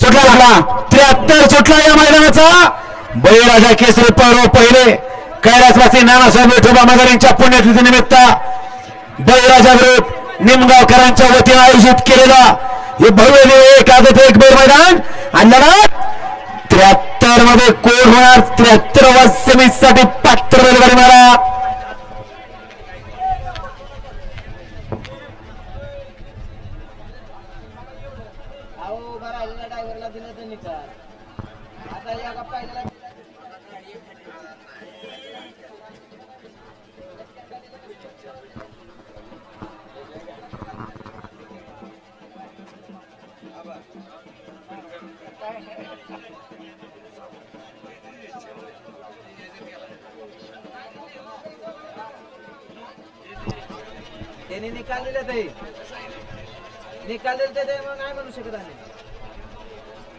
सुटला लागला त्र्याहत्तर सुटला या मैदानाचा. बळीराजा केसरी पौरव पहिले. कैलासवासी नानासाहेब विठोबा मगर यांच्या पुण्यतिथी निमित्त बळीराजा ग्रुप निमगावकरांच्या वतीने आयोजित केलेला हे भव्य एक आदत एक बैल मैदान. आणि त्र्याहत्तरमध्ये कोण होणार? त्र्याहत्तर सेमीसाठी पात्र अहो उभा ड्रायव्हरला दिलं त्यांनी का आता या गप्पा त्यांनी निकाल दिले ते. निकाल दिले ते मग नाही म्हणू शकत आम्ही.